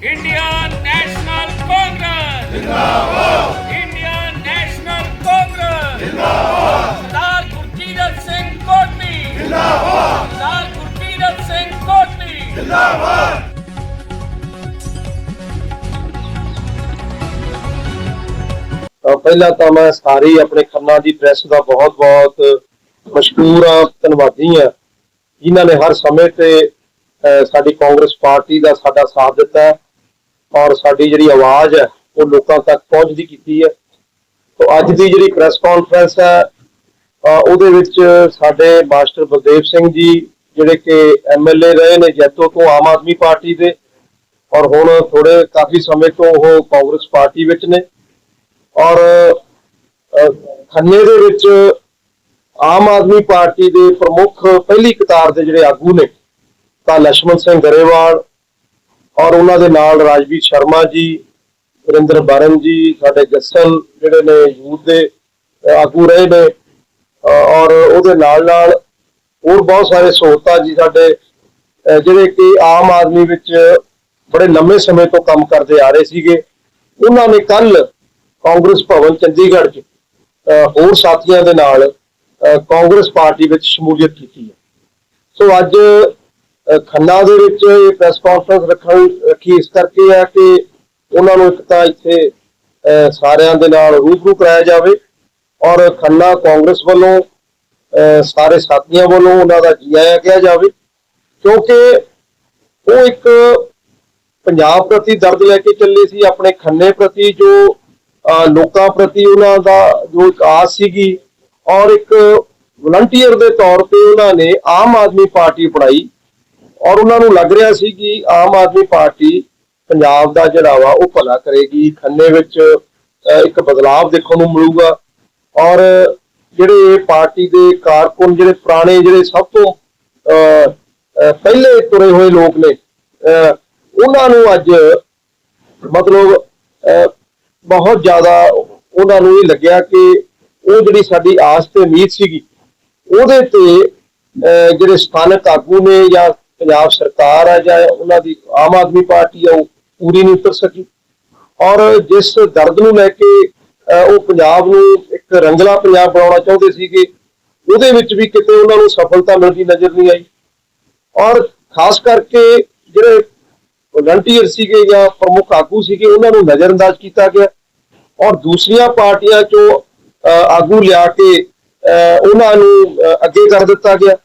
Indian national Congress ਜਿੰਦਾਬਾਦ Indian national Congress ਜਿੰਦਾਬਾਦ ਸਰਦਾਰ ਗੁਰਜੀਤ ਸਿੰਘ ਕੋਟਲੀ ਜਿੰਦਾਬਾਦ ਸਰਦਾਰ ਗੁਰਜੀਤ ਸਿੰਘ ਕੋਟਲੀ ਤਾਂ ਪਹਿਲਾਂ ਤਾਂ ਮੈਂ ਸਾਰੀ ਆਪਣੇ ਖੰਨਾ ਦੀ ਪ੍ਰੈਸ ਦਾ ਬਹੁਤ-ਬਹੁਤ ਮਸ਼ਕੂਰ ਹਾਂ ਧੰਨਵਾਦੀ ਹਾਂ। ਜਿਨ੍ਹਾਂ ਨੇ ਹਰ ਸਮੇਂ ਤੇ ਸਾਡੀ ਕਾਂਗਰਸ ਪਾਰਟੀ ਦਾ ਸਾਡਾ ਸਾਥ ਦਿੱਤਾ। ਹੈ ਔਰ ਸਾਡੀ ਜਿਹੜੀ ਆਵਾਜ਼ ਹੈ, ਉਹ ਲੋਕਾਂ ਤੱਕ ਪਹੁੰਚਦੀ ਕੀਤੀ ਹੈ। ਤੋਂ ਅੱਜ ਦੀ ਜਿਹੜੀ ਪ੍ਰੈਸ ਕਾਨਫਰੰਸ ਹੈ ਉਹਦੇ ਵਿੱਚ ਸਾਡੇ ਮਾਸਟਰ ਬਲਦੇਵ ਸਿੰਘ ਜੀ, ਜਿਹੜੇ ਕਿ ਐਮਐਲਏ ਰਹੇ ਨੇ ਜੈਤੋ ਤੋਂ, ਆਮ ਆਦਮੀ ਪਾਰਟੀ ਦੇ, ਔਰ ਹੁਣ ਥੋੜੇ ਕਾਫੀ ਸਮੇਂ ਤੋਂ ਉਹ ਕਾਂਗਰਸ ਪਾਰਟੀ ਵਿੱਚ ਨੇ। ਔਰ ਖੰਨੇ ਦੇ ਵਿੱਚ ਆਮ ਆਦਮੀ ਪਾਰਟੀ ਦੇ ਪ੍ਰਮੁੱਖ ਪਹਿਲੀ ਕਤਾਰ ਦੇ ਜਿਹੜੇ ਆਗੂ ਨੇ, ਤਾਂ ਲక్ష్మణ ਸਿੰਘ ਗਰੇਵਾਲ ਔਰ ਉਹਨਾਂ ਦੇ ਨਾਲ ਰਾਜਵੀਰ ਸ਼ਰਮਾ ਜੀ, ਵਰਿੰਦਰ ਬਰਨ ਜੀ, ਸਾਡੇ ਜੱਸਲ ਜਿਹੜੇ ਨੇ ਯੂਥ ਦੇ ਆਗੂ ਰਹੇ ਨੇ ਔਰ ਉਹਦੇ ਨਾਲ ਨਾਲ ਹੋਰ ਬਹੁਤ ਸਾਰੇ ਸਹੂਲਤਾਂ ਜੀ ਸਾਡੇ ਜਿਹੜੇ ਕਿ ਆਮ ਆਦਮੀ ਵਿੱਚ ਬੜੇ ਲੰਮੇ ਸਮੇਂ ਤੋਂ ਕੰਮ ਕਰਦੇ ਆ ਰਹੇ ਸੀਗੇ। ਉਹਨਾਂ ਨੇ ਕੱਲ ਕਾਂਗਰਸ ਭਵਨ ਚੰਡੀਗੜ੍ਹ 'ਚ ਹੋਰ ਸਾਥੀਆਂ ਦੇ ਨਾਲ ਕਾਂਗਰਸ ਪਾਰਟੀ ਵਿੱਚ ਸ਼ਮੂਲੀਅਤ ਕੀਤੀ ਹੈ। ਸੋ ਅੱਜ ਖੰਨਾ ਦੇ ਵਿੱਚ ਇਹ ਪ੍ਰੈਸ ਕਾਨਫਰੰਸ ਰੱਖਣ ਰੱਖੀ ਇਸ ਕਰਕੇ ਹੈ ਕਿ ਉਹਨਾਂ ਨੂੰ ਇੱਕ ਤਾਂ ਇੱਥੇ ਸਾਰਿਆਂ ਦੇ ਨਾਲ ਰੂਬਰੂ ਕਰਾਇਆ ਜਾਵੇ ਔਰ ਖੰਨਾ ਕਾਂਗਰਸ ਵੱਲੋਂ ਅਹ, ਸਾਰੇ ਸਾਥੀਆਂ ਵੱਲੋਂ ਉਹਨਾਂ ਦਾ ਜੀ ਆਇਆਂ ਕਿਹਾ ਜਾਵੇ ਕਿਉਂਕਿ ਉਹ ਇੱਕ ਪੰਜਾਬ ਪ੍ਰਤੀ ਦਰਦ ਲੈ ਕੇ ਚੱਲੇ ਸੀ ਆਪਣੇ ਖੰਨੇ ਪ੍ਰਤੀ ਜੋ ਲੋਕਾਂ ਪ੍ਰਤੀ ਉਹਨਾਂ ਦਾ ਜੋ ਇੱਕ ਆਸ ਸੀਗੀ ਔਰ ਇੱਕ ਵਲੰਟੀਅਰ ਦੇ ਤੌਰ ਤੇ ਉਹਨਾਂ ਨੇ ਆਮ ਆਦਮੀ ਪਾਰਟੀ ਅਪਣਾਈ ਔਰ ਉਹਨਾਂ ਨੂੰ ਲੱਗ ਰਿਹਾ ਸੀ ਕਿ ਆਮ ਆਦਮੀ ਪਾਰਟੀ ਪੰਜਾਬ ਦਾ ਜਿਹੜਾ ਵਾ ਉਹ ਭਲਾ ਕਰੇਗੀ। ਖੰਨੇ ਵਿੱਚ ਇੱਕ ਬਦਲਾਵ ਦੇਖਣ ਨੂੰ ਮਿਲੂਗਾ। ਔਰ ਜਿਹੜੇ ਪਾਰਟੀ ਦੇ ਕਾਰਕੁਨ ਜਿਹੜੇ ਪੁਰਾਣੇ ਜਿਹੜੇ ਸਭ ਤੋਂ ਪਹਿਲੇ ਤੁਰੇ ਹੋਏ ਲੋਕ ਨੇ ਅਹ, ਉਹਨਾਂ ਨੂੰ ਅੱਜ ਮਤਲਬ ਅਹ, ਬਹੁਤ ਜ਼ਿਆਦਾ ਉਹਨਾਂ ਨੂੰ ਇਹ ਲੱਗਿਆ ਕਿ ਉਹ ਜਿਹੜੀ ਸਾਡੀ ਆਸ ਤੇ ਉਮੀਦ ਸੀਗੀ ਉਹਦੇ ਤੇ ਅਹ, ਜਿਹੜੇ ਸਥਾਨਕ ਆਗੂ ਨੇ ਜਾਂ ਪੰਜਾਬ ਸਰਕਾਰ ਆ ਜਾਂ ਉਹਨਾਂ ਦੀ ਆਮ ਆਦਮੀ ਪਾਰਟੀ ਆ ਉਹ ਪੂਰੀ ਨਹੀਂ ਉਤਰ ਸਕੀ। ਔਰ ਜਿਸ ਦਰਦ ਨੂੰ ਲੈ ਕੇ ਉਹ ਪੰਜਾਬ ਨੂੰ ਇੱਕ ਰੰਗਲਾ ਪੰਜਾਬ ਬਣਾਉਣਾ ਚਾਹੁੰਦੇ ਸੀਗੇ ਉਹਦੇ ਵਿੱਚ ਵੀ ਕਿਤੇ ਉਹਨਾਂ ਨੂੰ ਸਫਲਤਾ ਮਿਲਦੀ ਨਜ਼ਰ ਨਹੀਂ ਆਈ। ਔਰ ਖਾਸ ਕਰਕੇ ਜਿਹੜੇ ਵਲੰਟੀਅਰ ਸੀਗੇ ਜਾਂ ਪ੍ਰਮੁੱਖ ਆਗੂ ਸੀਗੇ ਉਹਨਾਂ ਨੂੰ ਨਜ਼ਰਅੰਦਾਜ਼ ਕੀਤਾ ਗਿਆ। ਔਰ ਦੂਸਰੀਆਂ ਪਾਰਟੀਆਂ ਚੋਂ ਆਗੂ ਲਿਆ ਕੇ ਅਹ, ਉਹਨਾਂ ਨੂੰ ਅੱਗੇ ਕਰ ਦਿੱਤਾ ਗਿਆ।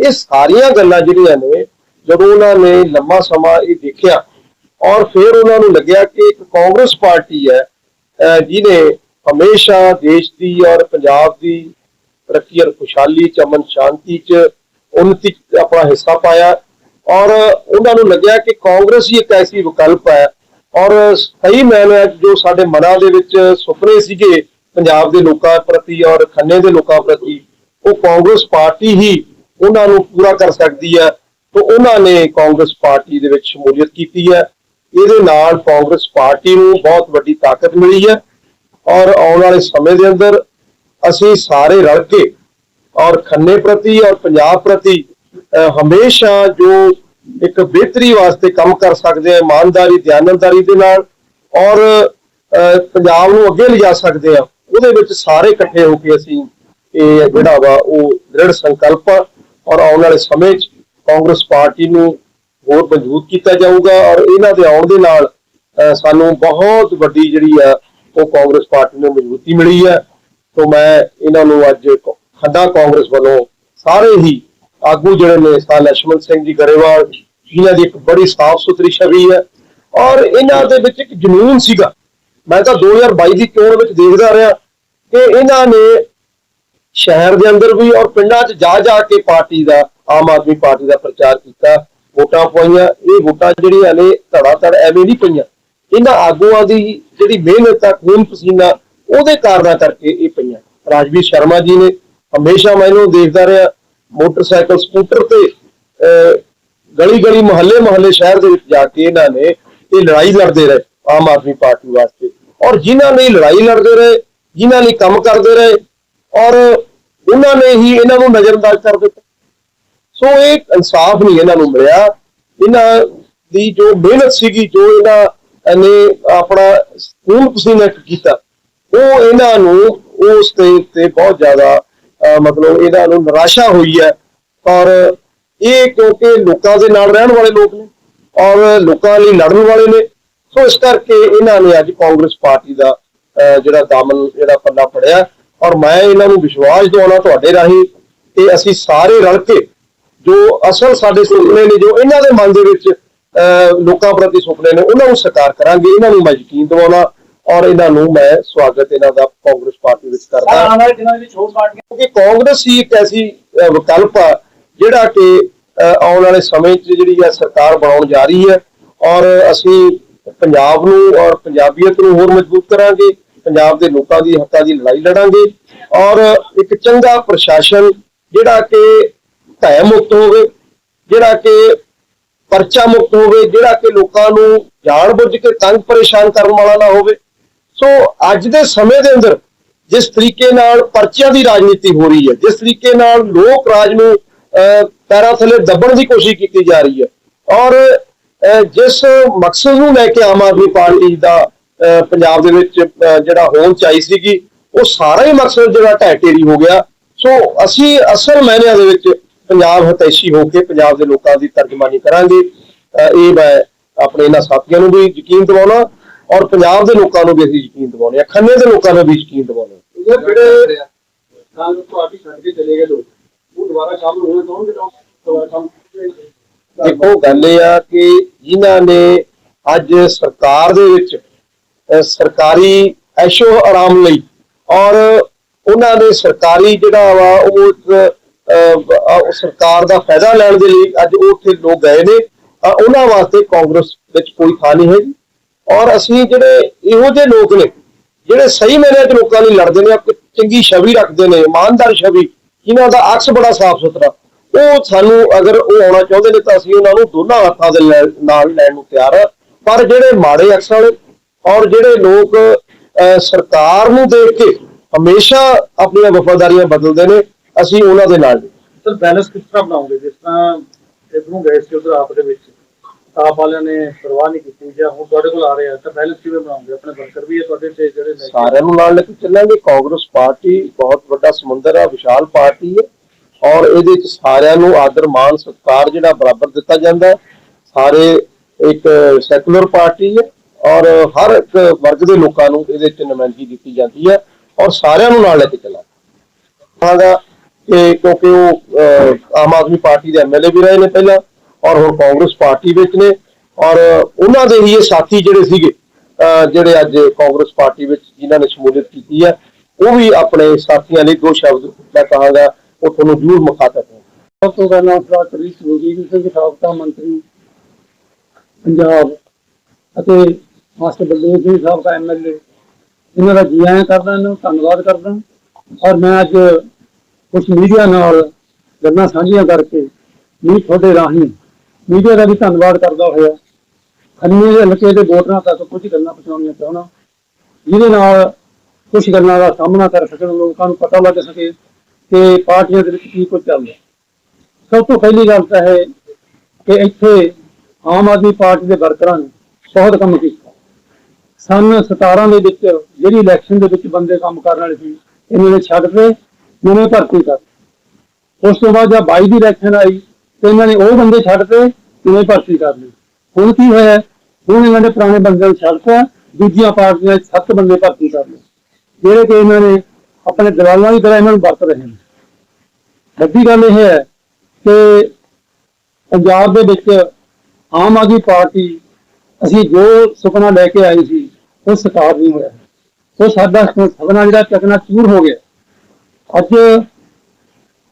ਇਹ ਸਾਰੀਆਂ ਗੱਲਾਂ ਜਿਹੜੀਆਂ ਨੇ, ਜਦੋਂ ਉਹਨਾਂ ਨੇ ਲੰਮਾ ਸਮਾਂ ਇਹ ਦੇਖਿਆ ਔਰ ਫਿਰ ਉਹਨਾਂ ਨੂੰ ਲੱਗਿਆ ਕਿ ਇੱਕ ਕਾਂਗਰਸ ਪਾਰਟੀ ਹੈ ਜਿਹਨੇ ਹਮੇਸ਼ਾ ਦੇਸ਼ ਦੀ ਔਰ ਪੰਜਾਬ ਦੀ ਤਰੱਕੀ ਔਰ ਖੁਸ਼ਹਾਲੀ ਚ ਅਮਨ ਸ਼ਾਂਤੀ ਚ ਉન્નਤੀ ਆਪਣਾ ਹਿੱਸਾ ਪਾਇਆ ਔਰ ਉਹਨਾਂ ਨੂੰ ਲੱਗਿਆ ਕਿ ਕਾਂਗਰਸ ਹੀ ਇੱਕ ਐਸੀ ਵਿਕਲਪ ਹੈ ਔਰ ਸਹੀ ਮਾਇਨਿਆਂ ਜੋ ਸਾਡੇ ਮਨਾਂ ਦੇ ਵਿੱਚ ਸੁਪਨੇ ਸੀਗੇ ਪੰਜਾਬ ਦੇ ਲੋਕਾਂ ਪ੍ਰਤੀ ਔਰ ਖੰਨੇ ਦੇ ਲੋਕਾਂ ਪ੍ਰਤੀ, ਉਹ ਕਾਂਗਰਸ ਪਾਰਟੀ ਹੀ ਉਹਨਾਂ ਨੂੰ ਪੂਰਾ ਕਰ ਸਕਦੀ ਹੈ ਤਾਂ ਉਹਨਾਂ ਨੇ ਕਾਂਗਰਸ ਪਾਰਟੀ ਦੇ ਵਿੱਚ ਸ਼ਮੂਲੀਅਤ ਕੀਤੀ ਹੈ। ਇਹਦੇ ਨਾਲ ਕਾਂਗਰਸ ਪਾਰਟੀ ਨੂੰ ਬਹੁਤ ਵੱਡੀ ਤਾਕਤ ਮਿਲੀ ਹੈ ਔਰ ਆਉਣ ਵਾਲੇ ਸਮੇਂ ਦੇ ਅੰਦਰ ਅਸੀਂ ਸਾਰੇ ਰਲ ਕੇ ਔਰ ਖੰਨੇ ਪ੍ਰਤੀ ਔਰ ਪੰਜਾਬ ਪ੍ਰਤੀ ਹਮੇਸ਼ਾ ਜੋ ਇੱਕ ਬਿਹਤਰੀ ਵਾਸਤੇ ਕੰਮ ਕਰ ਸਕਦੇ ਆ ਇਮਾਨਦਾਰੀ ਦਿਆਨਤਦਾਰੀ ਦੇ ਨਾਲ ਔਰ ਅਹ, ਪੰਜਾਬ ਨੂੰ ਅੱਗੇ ਲਿਜਾ ਸਕਦੇ ਆ ਉਹਦੇ ਵਿੱਚ ਸਾਰੇ ਇਕੱਠੇ ਹੋ ਕੇ ਅਸੀਂ ਇਹ ਜਿਹੜਾ ਵਾ ਉਹ ਦ੍ਰਿੜ ਸੰਕਲਪ ਆ ਔਰ ਆਉਣ ਵਾਲੇ ਸਮੇਂ 'ਚ ਕਾਂਗਰਸ ਪਾਰਟੀ ਨੂੰ ਹੋਰ ਮਜ਼ਬੂਤ ਕੀਤਾ ਜਾਊਗਾ ਔਰ ਇਹਨਾਂ ਦੇ ਆਉਣ ਦੇ ਨਾਲ ਸਾਨੂੰ ਬਹੁਤ ਵੱਡੀ ਜਿਹੜੀ ਆ, ਉਹ ਕਾਂਗਰਸ ਪਾਰਟੀ ਨੂੰ ਮਜ਼ਬੂਤੀ ਮਿਲੀ ਹੈ ਤੋਂ ਮੈਂ ਇਹਨਾਂ ਨੂੰ ਅੱਜ ਖੱਡਾ ਕਾਂਗਰਸ ਵੱਲੋਂ ਸਾਰੇ ਹੀ ਆਗੂ ਜਿਹੜੇ ਨੇ ਸਤਾ ਲక్ష్మణ ਸਿੰਘ ਜੀ ਗਰੇਵਾਲ, ਇਹਨਾਂ ਦੀ ਇੱਕ ਬੜੀ ਸਾਫ਼ ਸੁਥਰੀ ਛਵੀ ਹੈ ਔਰ ਇਹਨਾਂ ਦੇ ਵਿੱਚ ਇੱਕ ਜਨੂਨ ਸੀਗਾ। ਮੈਂ ਤਾਂ 2022 ਦੀ ਚੋਣ ਵਿੱਚ ਦੇਖਦਾ ਰਿਹਾ ਕਿ ਇਹਨਾਂ ਨੇ ਸ਼ਹਿਰ ਦੇ ਅੰਦਰ ਵੀ ਔਰ ਪਿੰਡਾਂ 'ਚ ਜਾ ਜਾ ਕੇ ਪਾਰਟੀ ਦਾ, ਆਮ ਆਦਮੀ ਪਾਰਟੀ ਦਾ ਪ੍ਰਚਾਰ ਕੀਤਾ, ਵੋਟਾਂ ਪਾਈਆਂ ਇਹ ਵੋਟਾਂ ਜਿਹੜੀਆਂ ਨੇ ਧੜਾ ਧੜ ਐਵੇਂ ਨਹੀਂ ਪਈਆਂ। ਇਹਨਾਂ ਆਗੂਆਂ ਦੀ ਜਿਹੜੀ ਮਿਹਨਤ ਆ, ਖੂਨ ਪਸੀਨਾ, ਉਹਦੇ ਕਾਰਨਾਂ ਕਰਕੇ ਇਹ ਪਈਆਂ। ਰਾਜਵੀਰ ਸ਼ਰਮਾ ਜੀ ਨੇ ਹਮੇਸ਼ਾ ਮੈਂ ਇਹਨੂੰ ਦੇਖਦਾ ਰਿਹਾ, ਮੋਟਰਸਾਈਕਲ, ਸਕੂਟਰ ਤੇ ਗਲੀ ਗਲੀ, ਮੁਹੱਲੇ ਮੁਹੱਲੇ ਸ਼ਹਿਰ ਦੇ ਵਿੱਚ ਜਾ ਕੇ ਇਹਨਾਂ ਨੇ ਇਹ ਲੜਾਈ ਲੜਦੇ ਰਹੇ, ਆਮ ਆਦਮੀ ਪਾਰਟੀ ਵਾਸਤੇ। ਔਰ ਜਿਨ੍ਹਾਂ ਨੇ ਲੜਾਈ ਲੜਦੇ ਰਹੇ, ਜਿਨ੍ਹਾਂ ਲਈ ਕੰਮ ਕਰਦੇ ਰਹੇ ਔਰ ਉਹਨਾਂ ਨੇ ਹੀ ਇਹਨਾਂ ਨੂੰ ਨਜ਼ਰਅੰਦਾਜ਼ ਕਰ ਦਿੱਤਾ। ਸੋ ਇਹ ਇਨਸਾਫ ਨਹੀਂ ਇਹਨਾਂ ਨੂੰ ਮਿਲਿਆ। ਇਹਨਾਂ ਦੀ ਜੋ ਮਿਹਨਤ ਸੀਗੀ, ਜੋ ਇਹਨਾਂ ਨੇ ਆਪਣਾ ਖੂਨ ਪਸੀਨਾ ਕੀਤਾ, ਉਹ ਇਹਨਾਂ ਨੂੰ ਉਸ ਤੇ ਉੱਤੇ ਬਹੁਤ ਜ਼ਿਆਦਾ ਮਤਲਬ ਇਹਨਾਂ ਨੂੰ ਨਿਰਾਸ਼ਾ ਹੋਈ ਹੈ। ਔਰ ਇਹ ਕਿਉਂਕਿ ਲੋਕਾਂ ਦੇ ਨਾਲ ਰਹਿਣ ਵਾਲੇ ਲੋਕ ਨੇ ਔਰ ਲੋਕਾਂ ਲਈ ਲੜਨ ਵਾਲੇ ਨੇ। ਸੋ ਇਸ ਕਰਕੇ ਇਹਨਾਂ ਨੇ ਅੱਜ ਕਾਂਗਰਸ ਪਾਰਟੀ ਦਾ ਅਹ ਜਿਹੜਾ ਦਾਮਨ, ਜਿਹੜਾ ਪੱਲਾ ਫੜਿਆ। ਔਰ ਮੈਂ ਇਹਨਾਂ ਨੂੰ ਵਿਸ਼ਵਾਸ ਦਿਵਾਉਣਾ ਤੁਹਾਡੇ ਰਾਹੀਂ ਕਿ ਅਸੀਂ ਸਾਰੇ ਰਲ ਕੇ ਜੋ ਅਸਲ ਸਾਡੇ ਸੁਪਨੇ ਨੇ ਜੋ ਇਹਨਾਂ ਦੇ ਮਨ ਦੇ ਵਿੱਚ ਲੋਕਾਂ ਪ੍ਰਤੀ ਸੁਪਨੇ ਨੇ ਉਹਨਾਂ ਨੂੰ ਸਾਕਾਰ ਕਰਾਂਗੇ। ਇਹਨਾਂ ਨੂੰ ਮੈਂ ਯਕੀਨ ਦਿਵਾਉਣਾ ਔਰ ਇਹਨਾਂ ਨੂੰ ਮੈਂ ਸਵਾਗਤ ਇਹਨਾਂ ਦਾ ਕਾਂਗਰਸ ਪਾਰਟੀ ਵਿੱਚ ਕਰਦਾ। ਕਿਉਂਕਿ ਕਾਂਗਰਸ ਹੀ ਇੱਕ ਐਸੀ ਵਿਕਲਪ ਆ ਜਿਹੜਾ ਕਿ ਆਉਣ ਵਾਲੇ ਸਮੇਂ 'ਚ ਜਿਹੜੀ ਹੈ ਸਰਕਾਰ ਬਣਾਉਣ ਜਾ ਰਹੀ ਹੈ ਔਰ ਅਸੀਂ ਪੰਜਾਬ ਨੂੰ ਔਰ ਪੰਜਾਬੀਅਤ ਨੂੰ ਹੋਰ ਮਜ਼ਬੂਤ ਕਰਾਂਗੇ। ਪੰਜਾਬ ਦੇ ਲੋਕਾਂ ਦੀ ਹੱਕਾਂ ਦੀ ਲੜਾਈ ਲੜਾਂਗੇ ਔਰ ਇੱਕ ਚੰਗਾ ਪ੍ਰਸ਼ਾਸਨ ਜਿਹੜਾ ਕਿ ਭੈ ਮੁਕਤ ਹੋਵੇ ਜਿਹੜਾ ਕਿ ਪਰਚਾ ਮੁਕਤ ਹੋਵੇ ਜਿਹੜਾ ਕਿ ਲੋਕਾਂ ਨੂੰ ਜਾਣਬੁੱਝ ਕੇ ਤੰਗ ਪਰੇਸ਼ਾਨ ਕਰਨ ਵਾਲਾ ਨਾ ਹੋਵੇ। ਸੋ ਅੱਜ ਦੇ ਸਮੇਂ ਦੇ ਅੰਦਰ ਜਿਸ ਤਰੀਕੇ ਨਾਲ ਪਰਚਿਆਂ ਦੀ ਰਾਜਨੀਤੀ ਹੋ ਰਹੀ ਹੈ ਜਿਸ ਤਰੀਕੇ ਨਾਲ ਲੋਕ ਰਾਜ ਨੂੰ ਅਹ, ਪੈਰਾਂ ਥੱਲੇ ਦੱਬਣ ਦੀ ਕੋਸ਼ਿਸ਼ ਕੀਤੀ ਜਾ ਰਹੀ ਹੈ ਔਰ ਜਿਸ ਮਕਸਦ ਨੂੰ ਲੈ ਕੇ ਆਮ ਆਦਮੀ ਪਾਰਟੀ ਦਾ ਪੰਜਾਬ ਦੇ ਵਿੱਚ ਜਿਹੜਾ ਹੋਂਦ ਚਾਹੀ ਸੀਗੀ ਉਹ ਸਾਰਾ ਹੀ ਮਕਸਦ ਜਿਹੜਾ ਢੇਰੀ ਹੋ ਗਿਆ। ਸੋ ਅਸੀਂ ਅਸਲ ਮਾਇਨਿਆਂ ਦੇ ਵਿੱਚ ਪੰਜਾਬ ਹਤੈਸ਼ੀ ਹੋ ਕੇ ਪੰਜਾਬ ਦੇ ਲੋਕਾਂ ਦੀ ਤਰਜਮਾਨੀ ਕਰਾਂਗੇ। ਇਹ ਮੈਂ ਆਪਣੇ ਇਹਨਾਂ ਸਾਥੀਆਂ ਨੂੰ ਵੀ ਯਕੀਨ ਦਿਵਾਉਣਾ ਔਰ ਪੰਜਾਬ ਦੇ ਲੋਕਾਂ ਨੂੰ ਵੀ ਅਸੀਂ ਯਕੀਨ ਦਿਵਾਉਣੇ ਆ ਖੰਨੇ ਦੇ ਲੋਕਾਂ ਨੂੰ ਵੀ ਯਕੀਨ ਦਿਵਾਉਣੇ ਜਿਹੜੇ ਕਾਂਗਰਸ ਪਾਰਟੀ ਛੱਡ ਕੇ ਚਲੇ ਗਏ ਲੋਕ ਉਹ ਦੁਬਾਰਾ ਸ਼ਾਮਲ ਹੋਣੇ ਚਾਹੁੰਦੇ ਤਾਂ ਦੇਖੋ ਗੱਲ ਇਹ ਆ ਕਿ ਜਿਨ੍ਹਾਂ ਨੇ ਅੱਜ ਸਰਕਾਰ ਦੇ ਵਿੱਚ ਸਰਕਾਰੀ ਐਸ਼ੋ ਆਰਾਮ ਲਈ। ਔਰ ਉਹਨਾਂ ਨੇ ਸਰਕਾਰੀ ਜਿਹੜਾ ਵਾ, ਉਹ ਸਰਕਾਰ ਦਾ ਫਾਇਦਾ ਲੈਣ ਦੇ ਲਈ ਅੱਜ ਉੱਥੇ ਲੋਕ ਗਏ ਨੇ। ਉਹਨਾਂ ਵਾਸਤੇ ਕਾਂਗਰਸ ਵਿੱਚ ਕੋਈ ਥਾਂ ਨਹੀਂ ਹੈਗੀ। ਔਰ ਅਸੀਂ ਜਿਹੜੇ ਇਹੋ ਜਿਹੇ ਲੋਕ ਨੇ, ਜਿਹੜੇ ਸਹੀ ਮੈਨੇ ਚ ਲੋਕਾਂ ਲਈ ਲੜਦੇ ਨੇ ਇੱਕ ਚੰਗੀ ਛਵੀ ਰੱਖਦੇ ਨੇ, ਇਮਾਨਦਾਰ ਛਵੀ ਜਿਨ੍ਹਾਂ ਦਾ ਅਕਸ ਬੜਾ ਸਾਫ਼ ਸੁਥਰਾ ਉਹ ਸਾਨੂੰ ਅਗਰ ਉਹ ਆਉਣਾ ਚਾਹੁੰਦੇ ਨੇ ਤਾਂ ਅਸੀਂ ਉਹਨਾਂ ਨੂੰ ਦੋਨਾਂ ਹੱਥਾਂ ਦੇ ਲੈ- ਨਾਲ ਲੈਣ ਨੂੰ ਤਿਆਰ ਆ। ਪਰ ਜਿਹੜੇ ਮਾੜੇ ਅਕਸ ਵਾਲੇ ਔਰ ਜਿਹੜੇ ਲੋਕ ਸਰਕਾਰ ਨੂੰ ਦੇਖ ਕੇ ਹਮੇਸ਼ਾ ਆਪਣੀਆਂ ਵਫਾਦਾਰੀਆਂ ਬਦਲਦੇ ਨੇ ਅਸੀਂ ਉਹਨਾਂ ਦੇ ਨਾਲ ਸਰ ਬੈਲੈਂਸ ਕਿਸ ਤਰ੍ਹਾਂ ਬਣਾਉਂਗੇ ਜਿਸ ਤਰ੍ਹਾਂ ਇਧਰੋਂ ਗਏ ਸੀ ਉਧਰ ਆਪ ਦੇ ਵਿੱਚ ਆਪ ਵਾਲਿਆਂ ਨੇ ਪਰਵਾਹ ਨਹੀਂ ਕੀਤੀ ਜਾਂ ਹੁਣ ਤੁਹਾਡੇ ਕੋਲ ਆ ਰਹੇ ਆ ਤਾਂ ਬੈਲੈਂਸ ਕਿਵੇਂ ਬਣਾਉਂਗੇ ਆਪਣੇ ਵਰਕਰ ਵੀ ਹੈ ਤੁਹਾਡੇ ਤੇ ਜਿਹੜੇ ਕੇ- ਸਾਰਿਆਂ ਨੂੰ ਨਾਲ ਲੈ ਕੇ ਚੱਲਾਂਗੇ। ਕਾਂਗਰਸ ਪਾਰਟੀ ਬਹੁਤ ਵੱਡਾ ਸਮੁੰਦਰ ਆ ਵਿਸ਼ਾਲ ਪਾਰਟੀ ਹੈ। ਔਰ ਇਹਦੇ ਵਿੱਚ ਸਾਰਿਆਂ ਨੂੰ ਆਦਰ ਮਾਣ ਸਤਿਕਾਰ ਜਿਹੜਾ ਬਰਾਬਰ ਦਿੱਤਾ ਜਾਂਦਾ। ਸਾਰੇ ਇੱਕ ਸੈਕੂਲਰ ਪਾਰਟੀ ਹੈ। ਔਰ ਹਰ ਇੱਕ ਵਰਗ ਦੇ ਲੋਕਾਂ ਨੂੰ ਇਹਦੇ ਵਿੱਚ ਨੁਮਾਇੰਦਗੀ ਦਿੱਤੀ ਜਾਂਦੀ ਹੈ ਔਰ ਸਾਰਿਆਂ ਨੂੰ ਨਾਲ ਲੈ ਕੇ ਚੱਲਾਂਗੇ। ਹਾਂਗਾ ਕਿ ਕਿਉਂਕਿ ਉਹ ਆਮ ਆਦਮੀ ਪਾਰਟੀ ਦੇ ਐਮਐਲਏ ਵੀ ਰਹੇ ਨੇ ਪਹਿਲਾਂ ਔਰ ਹੁਣ ਕਾਂਗਰਸ ਪਾਰਟੀ ਵਿੱਚ ਨੇ ਔਰ ਉਹਨਾਂ ਦੇ ਹੀ ਇਹ ਸਾਥੀ ਜਿਹੜੇ ਸੀਗੇ ਜਿਹੜੇ ਅੱਜ ਕਾਂਗਰਸ ਪਾਰਟੀ ਵਿੱਚ ਜਿਨ੍ਹਾਂ ਨੇ ਸ਼ਮੂਲੀਅਤ ਕੀਤੀ ਹੈ, ਉਹ ਵੀ ਆਪਣੇ ਸਾਥੀਆਂ ਲਈ ਦੋ ਸ਼ਬਦ ਮੈਂ ਕਹਾਂਗਾ, ਉਹ ਤੁਹਾਨੂੰ ਜ਼ਰੂਰ ਮੁਖਾਤਬ ਹੈ ਸਭ ਤੋਂ ਪਹਿਲਾਂ ਸਰਦਾਰ ਕਰੀ ਸਿੰਘ, ਸਾਬਕਾ ਮੰਤਰੀ, ਪੰਜਾਬ ਅਤੇ ਮਾਸਟਰ ਬਲਦੇਵ ਸਿੰਘ ਸਾਹਿਬ ਸਾਬਕਾ ਐਮਐਲਏ ਇਹਨਾਂ ਦਾ ਜੀ ਆਇਆਂ ਕਰਦਾ, ਇਹਨਾਂ ਨੂੰ ਧੰਨਵਾਦ ਕਰਦਾ। ਔਰ ਮੈਂ ਅੱਜ ਕੁਝ ਮੀਡੀਆ ਨਾਲ ਗੱਲਾਂ ਸਾਂਝੀਆਂ ਕਰਕੇ ਵੀ ਤੁਹਾਡੇ ਰਾਹੀਂ ਮੀਡੀਆ ਦਾ ਵੀ ਧੰਨਵਾਦ ਕਰਦਾ ਹੋਇਆ। ਖੰਨੇ ਦੇ ਹਲਕੇ ਦੇ ਵੋਟਰਾਂ ਤੱਕ ਕੁਝ ਗੱਲਾਂ ਪਹੁੰਚਾਉਣੀਆਂ ਚਾਹੁੰਦਾ। ਜਿਹਦੇ ਨਾਲ ਕੁਝ ਗੱਲਾਂ ਦਾ ਸਾਹਮਣਾ ਕਰ ਸਕਣ, ਲੋਕਾਂ ਨੂੰ ਪਤਾ ਲੱਗ ਸਕੇ ਕਿ ਪਾਰਟੀਆਂ ਦੇ ਵਿੱਚ ਕੀ ਕੁਝ ਚੱਲ ਰਿਹਾ। ਸਭ ਤੋਂ ਪਹਿਲੀ ਗੱਲ ਤਾਂ ਹੈ ਕਿ ਇੱਥੇ ਆਮ ਆਦਮੀ ਪਾਰਟੀ ਦੇ ਵਰਕਰਾਂ ਨੇ ਬਹੁਤ ਕੰਮ ਕੀਤਾ। ਸਨ 17 ਦੇ ਵਿੱਚ, ਜਿਹੜੀ ਇਲੈਕਸ਼ਨ ਦੇ ਵਿੱਚ ਬੰਦੇ ਕੰਮ ਕਰਨ ਵਾਲੇ ਸੀ, ਇਹਨਾਂ ਨੇ ਛੱਡ ਕੇ ਨਵੇਂ ਭਰਤੀ ਕਰ ਉਸ ਤੋਂ ਬਾਅਦ ਜਦ 22 ਦੀ ਇਲੈਕਸ਼ਨ ਆਈ, ਤੇ ਇਹਨਾਂ ਨੇ ਉਹ ਬੰਦੇ ਛੱਡ ਕੇ ਨਵੇਂ ਭਰਤੀ ਕਰ ਲਏ। ਹੁਣ ਕੀ ਹੋਇਆ? ਹੁਣ ਇਹਨਾਂ ਨੇ ਪੁਰਾਣੇ ਬੰਦਿਆਂ ਨੂੰ ਛੱਡਤਾ ਦੂਜੀਆਂ ਪਾਰਟੀਆਂ 'ਚ ਸੱਤ ਬੰਦੇ ਭਰਤੀ ਕਰ ਲਏ। ਜਿਹੜੇ ਕਿ ਇਹਨਾਂ ਨੇ ਆਪਣੇ ਦਲਾਲਾਂ ਦੀ ਤਰ੍ਹਾਂ ਇਹਨਾਂ ਨੂੰ ਵਰਤ ਰਹੇ ਨੇ। ਵੱਡੀ ਗੱਲ ਇਹ ਹੈ ਕਿ ਪੰਜਾਬ ਦੇ ਵਿੱਚ ਆਮ ਆਦਮੀ ਪਾਰਟੀ ਅਸੀਂ ਜੋ ਸੁਪਨਾ ਲੈ ਕੇ ਆਏ ਸੀ, ਉਹ ਸਾਕਾਰ ਨਹੀਂ ਹੋਇਆ। ਉਹ ਸਾਡਾ ਸੁਪਨਾ ਜਿਹੜਾ ਚੱਕਣਾ ਚੂਰ ਹੋ ਗਿਆ। ਅੱਜ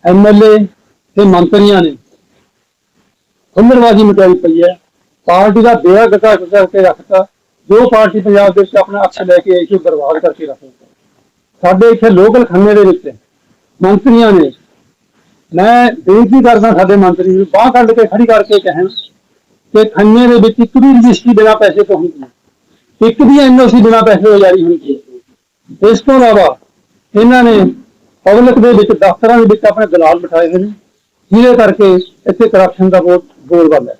ਐਮਐਲਏ ਤੇ ਮੰਤਰੀਆਂ ਨੇ ਹੁਨਰਬਾਜ਼ੀ ਮਚਾਈ ਪਈ ਹੈ। ਪਾਰਟੀ ਦਾ ਬੇੜਾ ਗਟਾ ਕਰਕੇ ਰੱਖਤਾ। ਜੋ ਪਾਰਟੀ ਪੰਜਾਬ ਦੇ ਵਿੱਚ ਆਪਣਾ ਅੱਖ ਲੈ ਕੇ ਆਈ ਸੀ, ਉਹ ਬਰਬਾਦ ਕਰਕੇ ਰੱਖ ਦਿੱਤਾ। ਸਾਡੇ ਇੱਥੇ ਲੋਕਲ ਖੰਨੇ ਦੇ ਵਿੱਚ ਮੰਤਰੀਆਂ ਨੇ, ਮੈਂ ਬੇਨਤੀ ਕਰਦਾ ਸਾਡੇ ਮੰਤਰੀ ਨੂੰ, ਬਾਹ ਕੱਢ ਕੇ ਖੜੀ ਕਰਕੇ ਕਹਿਣ ਕਿ ਖੰਨੇ ਦੇ ਵਿੱਚ ਇੱਕ ਵੀ ਰਜਿਸਟਰੀ ਬਿਨਾਂ ਪੈਸੇ ਤੋਂ ਹੁੰਦੀ ਹੈ। ਇੱਕ ਵੀ ਐਨਓਸੀ ਬਿਨਾਂ ਪੈਸੇ ਤੋਂ ਜਾਰੀ ਹੁੰਦੀ ਹੈ। ਇਸ ਤੋਂ ਇਲਾਵਾ ਇਹਨਾਂ ਨੇ ਪਬਲਿਕ ਦੇ ਵਿੱਚ ਦਫ਼ਤਰਾਂ ਦੇ ਵਿੱਚ ਆਪਣੇ ਦਲਾਲ ਬਿਠਾਏ ਹੋਏ ਨੇ, ਜਿਹਦੇ ਕਰਕੇ ਇੱਥੇ ਕਰਪਸ਼ਨ ਦਾ ਬਹੁਤ ਬੋਲ ਬੰਦ ਹੈ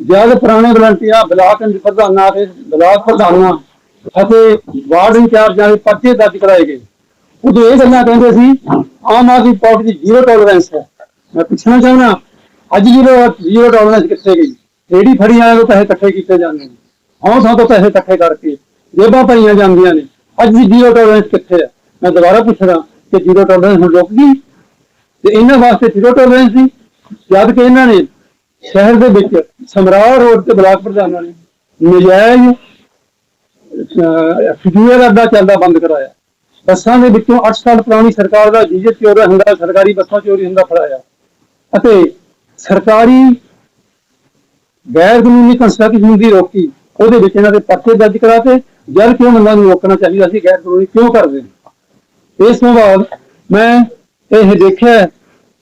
ਜਦ ਪੁਰਾਣੇ ਵਲੰਟੀਅਰ ਬਲਾਕ ਪ੍ਰਧਾਨਾਂ ਤੇ ਬਲਾਕ ਪ੍ਰਧਾਨਾਂ ਅਤੇ ਵਾਰਡ ਇੰਚਾਰਜਾਂ ਦੇ ਪਰਚੇ ਦਰਜ ਕਰਾਏ ਗਏ, ਉਦੋਂ ਇਹ ਗੱਲਾਂ ਕਹਿੰਦੇ ਸੀ, ਆਮ ਆਦਮੀ ਪਾਰਟੀ ਦੀ ਜ਼ੀਰੋ ਟੋਲਰੈਂਸ ਹੈ ਮੈਂ ਪੁੱਛਣਾ ਚਾਹੁੰਦਾ, ਅੱਜ ਜ਼ੀਰੋ ਜ਼ੀਰੋ ਟੋਲਰੈਂਸ ਕਿੱਥੇ ਗਈ ਰੇੜੀ ਫੜੀ ਵਾਲਿਆਂ ਤੋਂ ਪੈਸੇ ਇਕੱਠੇ ਕੀਤੇ ਜਾਂਦੇ ਨੇ। ਆਉਂ ਥਾਂ ਤੋਂ ਪੈਸੇ ਇਕੱਠੇ ਕਰਕੇ ਜੇਬਾਂ ਭਰੀਆਂ ਜਾਂਦੀਆਂ ਨੇ। ਅੱਜ ਦੀ ਜ਼ੀਰੋ ਟੋਲਰੈਂਸ ਕਿੱਥੇ ਹੈ ਮੈਂ ਦੁਬਾਰਾ ਪੁੱਛਦਾ ਕਿ ਜ਼ੀਰੋ ਟੋਲਰੈਂਸ ਹੁਣ ਰੁਕ ਗਈ ਤੇ ਇਹਨਾਂ ਵਾਸਤੇ ਜ਼ੀਰੋ ਟੋਲਰੈਂਸ ਸੀ। ਜਦ ਕਿ ਇਹਨਾਂ ਨੇ ਸ਼ਹਿਰ ਦੇ ਵਿੱਚ ਸਮਰਾਹ ਰੋਡ ਤੇ ਬਲਾਕ ਪ੍ਰਧਾਨਾਂ ਨੇ ਨਜਾਇਜ਼ ਫਿਜ਼ੂਏ ਦਾ ਅੱਡਾ ਚੱਲਦਾ ਬੰਦ ਕਰਾਇਆ। ਬੱਸਾਂ ਦੇ ਵਿੱਚੋਂ 8 ਸਾਲ ਪੁਰਾਣੀ ਸਰਕਾਰ ਦਾ ਡੀਜ਼ਲ ਚੋਰ ਹੁੰਦਾ ਸਰਕਾਰੀ ਬੱਸਾਂ ਚੋਰੀ ਹੁੰਦਾ ਫੜਾਇਆ। ਅਤੇ ਸਰਕਾਰੀ ਗੈਰ ਕਾਨੂੰਨੀ ਕੰਸਟਰਕਸ਼ਨ ਦੀ ਰੋਕੀ, ਉਹਦੇ ਵਿੱਚ ਇਹਨਾਂ ਦੇ ਪਰਚੇ ਦਰਜ ਕਰਾਤੇ ਜਦ ਕਿਉਂ ਬੰਦਾ ਨੂੰ ਰੋਕਣਾ ਚਾਹੀਦਾ ਸੀ, ਗੈਰ ਕਾਨੂੰਨੀ ਕਿਉਂ ਕਰਦੇ ਨੇ? ਇਸ ਤੋਂ ਬਾਅਦ ਮੈਂ ਇਹ ਦੇਖਿਆ,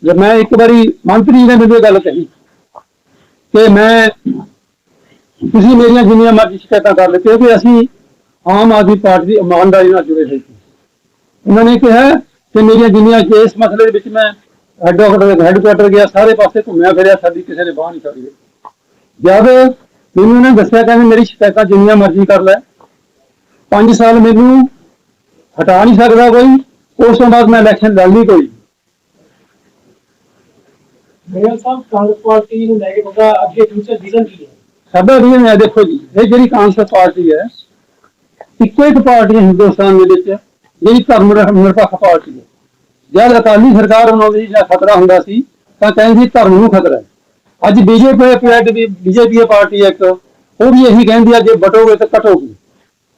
ਜੇ ਮੈਂ ਇੱਕ ਵਾਰੀ ਮੰਤਰੀ ਨੇ ਮੈਨੂੰ ਗੱਲ ਕਹੀ ਕਿ ਮੈਂ, ਤੁਸੀਂ ਮੇਰੀਆਂ ਜਿੰਨੀਆਂ ਮਰਜ਼ੀ ਸ਼ਿਕਾਇਤਾਂ ਕਰ ਲਿਓ ਕਿਉਂਕਿ ਅਸੀਂ ਆਮ ਆਦਮੀ ਪਾਰਟੀ ਦੀ ਇਮਾਨਦਾਰੀ ਨਾਲ ਜੁੜੇ ਹੋਏ ਸੀ। ਉਹਨਾਂ ਨੇ ਕਿਹਾ ਕਿ ਮੇਰੀਆਂ ਜਿੰਨੀਆਂ ਇਸ ਮਸਲੇ ਦੇ ਵਿੱਚ ਮੈਂ ਹੈੱਡਕੁਆਟਰ ਹੈੱਡਕੁਆਟਰ ਗਿਆ, ਸਾਰੇ ਪਾਸੇ ਘੁੰਮਿਆ ਫਿਰਿਆ, ਸਾਡੀ ਕਿਸੇ ਨੇ ਬਾਹ ਨਹੀਂ ਫੜੀ। ਜਦ ਮੈਨੂੰ ਉਹਨੇ ਦੱਸਿਆ ਕਹਿੰਦੇ ਮੇਰੀ ਸ਼ਿਕਾਇਤਾਂ ਜਿੰਨੀਆਂ ਮਰਜ਼ੀ ਕਰ ਲੈ। 5 ਸਾਲ ਮੈਨੂੰ ਹਟਾ ਨਹੀਂ ਸਕਦਾ ਕੋਈ। ਉਸ ਤੋਂ ਬਾਅਦ ਮੈਂ ਇਲੈਕਸ਼ਨ ਲੜ ਨਹੀਂ ਕੋਈ। ਮੇਅਰ ਸਾਹਿਬ ਕਾਂਗਰਸ ਪਾਰਟੀ ਨੂੰ ਲੈ ਕੇ ਤੁਹਾਡਾ ਅੱਗੇ ਫਿਊਚਰ ਵਿਜ਼ਨ ਕੀ ਹੈ? ਸਾਡਾ ਰੀਜਨ ਹੈ ਦੇਖੋ ਜੀ ਇਹ ਜਿਹੜੀ ਕਾਂਗਰਸ ਪਾਰਟੀ ਹੈ ਇੱਕੋ ਇੱਕ ਪਾਰਟੀ ਹੈ ਹਿੰਦੁਸਤਾਨ ਦੇ ਵਿੱਚ ਜਿਹੜੀ ਧਰਮ ਨਿਰ- ਨਿਰਪੱਖ ਪਾਰਟੀ ਹੈ। ਜਦ ਅਕਾਲੀ ਸਰਕਾਰ ਬਣਾਉਂਦੀ ਜਾਂ ਖਤਰਾ ਹੁੰਦਾ ਸੀ ਤਾਂ ਕਹਿੰਦੀ ਧਰਮ ਨੂੰ ਖਤਰਾ ਹੈ। ਅੱਜ ਬੀਜੇਪੀ ਪੈਡ ਦੀ ਬੀਜੇਪੀ ਪਾਰਟੀ ਇੱਕ। ਉਹ ਵੀ ਇਹੀ ਕਹਿੰਦੀ ਆ, ਜੇ ਬਟੋਗੇ ਤਾਂ ਕਟੋਗੇ।